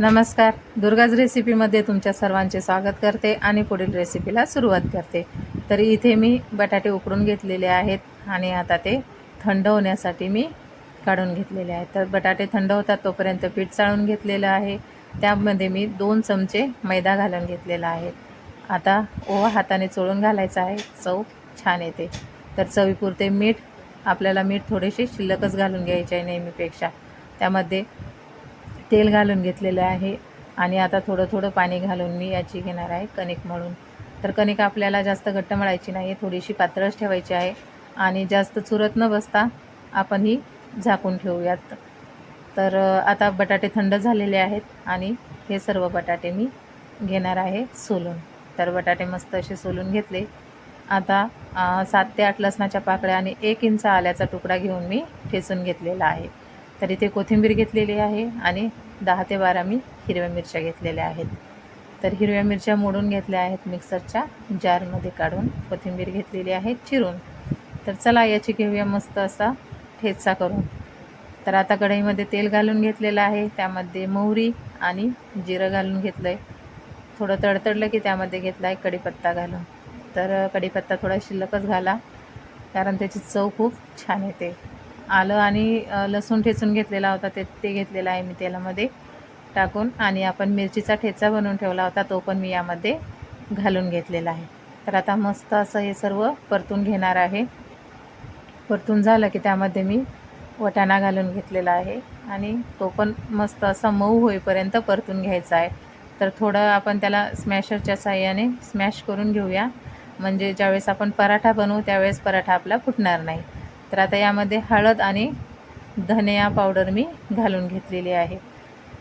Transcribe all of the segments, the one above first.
नमस्कार. दुर्गाज रेसिपीमध्ये तुमच्या सर्वांचे स्वागत करते आणि पुढील रेसिपीला सुरुवात करते. तर इथे मी बटाटे उकडून घेतलेले आहेत आणि आता ते थंड होण्यासाठी मी काढून घेतलेले आहेत. तर बटाटे थंड होतात तोपर्यंत पीठ चाळून घेतलेलं आहे. त्यामध्ये मी दोन चमचे मैदा घालून घेतलेला आहे. आता ओवा हाताने चोळून घालायचा आहे. चव छान येते. तर चवीपुरते मीठ आपल्याला मीठ थोडेसे शिल्लकच घालून घ्यायचे आहे नेहमीपेक्षा. त्यामध्ये तेल घालून घेतलेलं आहे. आणि आता थोडं थोडं पाणी घालून मी याची घेणार आहे कणिक मळून. तर कणिक आपल्याला जास्त घट्ट मळायची नाही थोडीशी पातळच ठेवायची आहे. आणि जास्त चुरत न बसता आपण ही झाकून ठेवूयात. तर आता बटाटे थंड झालेले आहेत आणि हे सर्व बटाटे मी घेणार आहे सोलून. तर बटाटे मस्त असे सोलून घेतले. आता सात ते आठ लसणाच्या पाकळ्या आणि एक इंच आल्याचा तुकडा घेऊन मी ठेचून घेतलेला आहे. तर इथे कोथिंबीर घेतलेली आहे आणि दहा ते बारा मी हिरव्या मिरच्या घेतलेल्या आहेत. तर हिरव्या मिरच्या मोडून घेतल्या आहेत मिक्सरच्या जारमध्ये काढून कोथिंबीर घेतलेली आहे चिरून. तर चला याची घेऊया मस्त असा ठेचा करून. तर आता कढईमध्ये तेल घालून घेतलेलं आहे त्यामध्ये मोहरी आणि जिरं घालून घेतलं आहे थोडं तडतडलं की त्यामध्ये घेतला आहे कढीपत्ता घालून. तर कढीपत्ता थोडा शिल्लकच घाला कारण त्याची चव खूप छान येते. आलं आणि लसूण ठेचून घेतलेला होता ते ते घेतलेलं आहे मी तेलामध्ये टाकून आणि आपण मिरचीचा ठेचा बनवून ठेवला होता तो पण मी यामध्ये घालून घेतलेला आहे. तर आता मस्त असं हे सर्व परतून घेणार आहे. परतून झालं की त्यामध्ये मी वटाणा घालून घेतलेला आहे आणि तो पण मस्त असा मऊ होईपर्यंत परतून घ्यायचा आहे. तर थोडं आपण त्याला स्मॅशरच्या साह्याने स्मॅश करून घेऊया. म्हणजे ज्यावेळेस आपण पराठा बनवू त्यावेळेस पराठा आपला फुटणार नाही. तर आता यामध्ये हळद आणि धनिया पावडर मी घालून घेतलेली आहे.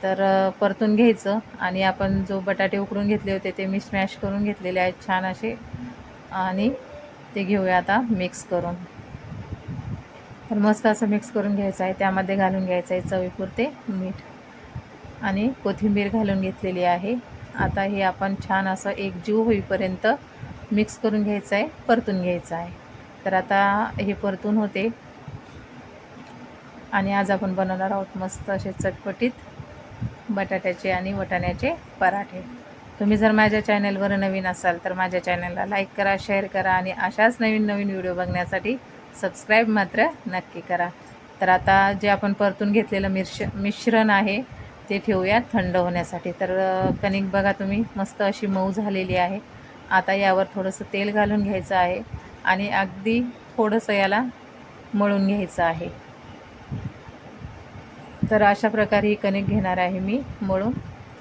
तर परतून घ्यायचं आणि आपण जो बटाटे उकडून घेतले होते ते मी स्मॅश करून घेतलेले आहेत छान असे आणि ते घेऊया आता मिक्स करून. तर मस्त असं मिक्स करून घ्यायचं आहे. त्यामध्ये घालून घ्यायचं आहे चवीपुरते मीठ आणि कोथिंबीर घालून घेतलेली आहे. आता हे आपण छान असं एकजीव होईपर्यंत मिक्स करून घ्यायचं आहे परतून घ्यायचं आहे. तर आता हे परतून होते. आणि आज आपण बनवणार आहोत मस्त असे चटपटीत बटाट्याचे आणि वटाण्याचे पराठे. तुम्ही जर माझ्या चॅनलवर नवीन असाल तर माझ्या चॅनलला लाईक करा शेअर करा आणि अशाच नवीन नवीन व्हिडिओ बघण्यासाठी सबस्क्राईब मात्र नक्की करा. तर आता जे आपण परतून घेतलेलं मिश मिश्रण आहे ते ठेवूया थंड होण्यासाठी. तर कणिक बघा तुम्ही मस्त अशी मऊ झालेली आहे. आता यावर थोडंसं तेल घालून घ्यायचं आहे आणि अगदी थोडंसं याला मळून घ्यायचं आहे. तर अशा प्रकारे ही कणिक घेणार आहे मी मळून.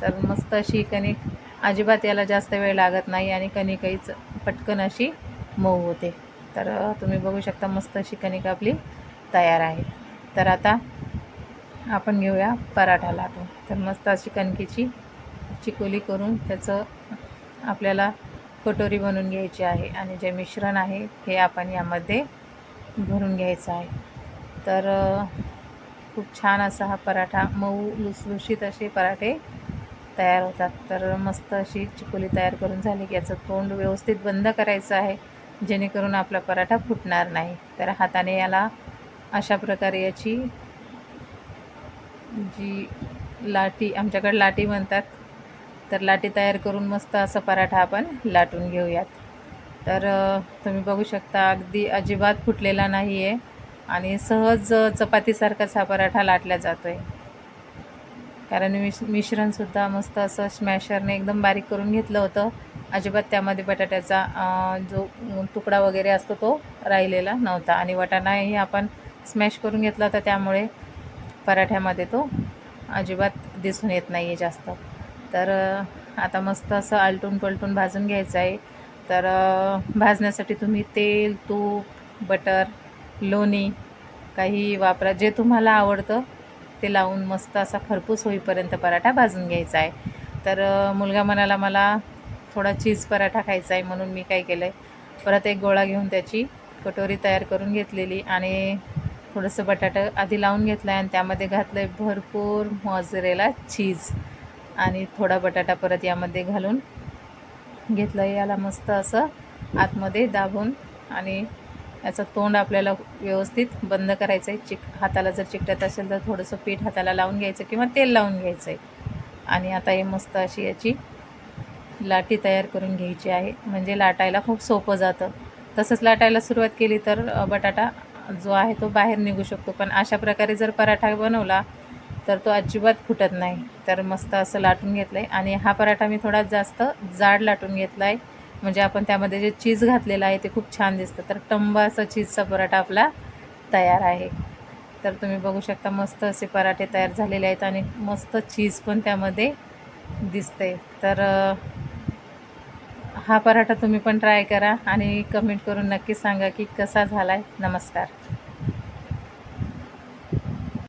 तर मस्त अशी कणिक अजिबात याला जास्त वेळ लागत नाही आणि कणिकहीच पटकन अशी मऊ होते. तर तुम्ही बघू शकता मस्त अशी कणिक आपली तयार आहे. तर आता आपण घेऊया पराठा लाटून तर मस्त अशी कणकेची चिकोली करून त्याचं आपल्याला कटोरी बनवून घ्यायची आहे आणि जे मिश्रण आहे हे आपण यामध्ये भरून घ्यायचं आहे. तर खूप छान असा हा पराठा मऊ लुसलुशीत असे पराठे तयार होतात. तर मस्त अशी चिकोली तयार करून झाली की याचं तोंड व्यवस्थित बंद करायचं आहे जेणेकरून आपला पराठा फुटणार नाही. तर हाताने याला अशा प्रकारे याची जी लाटी आमच्याकडे लाटी म्हणतात तर लाटी तयार करून मस्त असा पराठा आपण लाटून घेऊयात. तर तुम्ही बघू शकता अगदी अजिबात फुटलेला नाही आहे आणि सहज चपातीसारखाच हा पराठा लाटला जातो आहे कारण मिश मिश्रणसुद्धा मस्त असं स्मॅशरने एकदम बारीक करून घेतलं होतं. अजिबात त्यामध्ये बटाट्याचा जो तुकडा वगैरे असतो तो राहिलेला नव्हता आणि वाटाणाही आपण स्मॅश करून घेतला होता त्यामुळे पराठ्यामध्ये तो अजिबात दिसून येत नाही आहे जास्त. तर आता मस्त असं आलटून पलटून भाजून घ्यायचं आहे. तर भाजण्यासाठी तुम्ही तेल तूप बटर लोणी काही वापरा. जे तुम्हाला आवडतं ते लावून मस्त असा खरपूस होईपर्यंत पराठा भाजून घ्यायचा आहे. तर मुलगा म्हणाला मला थोडा चीज पराठा खायचा आहे म्हणून मी काय केलं आहे परत एक गोळा घेऊन त्याची कटोरी तयार करून घेतलेली आणि थोडंसं बटाटा आधी लावून घेतलं आहे आणि त्यामध्ये घातलं आहे भरपूर मॉझरेला चीज. आणि थोडा बटाटा परत यामध्ये घालून घेतलं याला मस्त असं आतमध्ये दाबून आणि याचं तोंड आपल्याला व्यवस्थित बंद करायचं आहे चिक हाताला जर चिकटत असेल तर थोडंसं पीठ हाताला लावून घ्यायचं किंवा तेल लावून घ्यायचं आहे आणि आता हे मस्त अशी याची लाटी तयार करून घ्यायची आहे. म्हणजे लाटायला खूप सोपं जातं. तसंच लाटायला सुरुवात केली तर बटाटा जो आहे तो बाहेर निघू शकतो. पण अशा प्रकारे जर पराठा बनवला तर तो अजिबात फुटत नाही. तर मस्त असं लाटून घेतलं आहे आणि हा पराठा मी थोडा जास्त जाड लाटून घेतला आहे म्हणजे आपण त्यामध्ये जे चीज घातलेलं आहे ते खूप छान दिसतं. तर टंबा असा चीजचा पराठा आपला तयार आहे. तर तुम्ही बघू शकता मस्त असे पराठे तयार झालेले आहेत आणि मस्त चीज पण त्यामध्ये दिसते तर हा पराठा तुम्ही पण ट्राय करा आणि कमेंट करून नक्की सांगा की कसा झाला आहे नमस्कार.